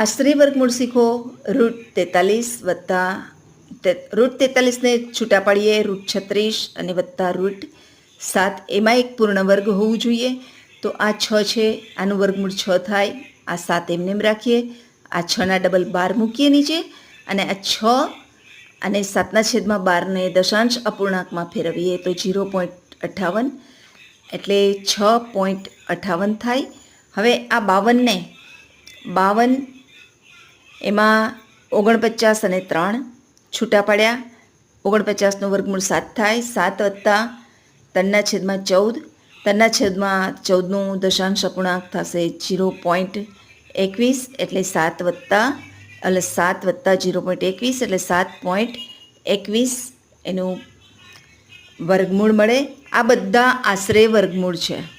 આશરે વર્ગમૂળ શીખો. રૂટ તેતાલીસ વત્તા રૂટ તેતાલીસને છૂટા પાડીએ. રૂટ છત્રીસ અને વત્તા રૂટ સાત. એમાં એક પૂર્ણ વર્ગ હોવું જોઈએ. તો આ છ છે. આનું વર્ગમૂળ છ થાય. આ સાત એમને એમ રાખીએ. આ છના ડબલ બાર મૂકીએ નીચે અને આ છ અને સાતના છેદમાં બારને દશાંશ અપૂર્ણાંકમાં ફેરવીએ તો જીરો પોઈન્ટ અઠ્ઠાવન એટલે છ પોઈન્ટ અઠ્ઠાવન થાય. હવે આ બાવનને, બાવન એમાં ઓગણપચાસ અને ત્રણ છૂટા પડ્યા. ઓગણપચાસનું વર્ગમૂળ સાત થાય. સાત વત્તા ત્રણના છેદમાં ચૌદ. ત્રણના છેદમાં ચૌદનું દશાંશ અપૂર્ણાંક થશે જીરો પોઈન્ટ એકવીસ એટલે સાત વત્તા, એટલે સાત વત્તા જીરો પોઈન્ટ એકવીસ એટલે સાત પોઈન્ટ એકવીસ એનું વર્ગમૂળ મળે. આ બધા આશરે વર્ગમૂળ છે.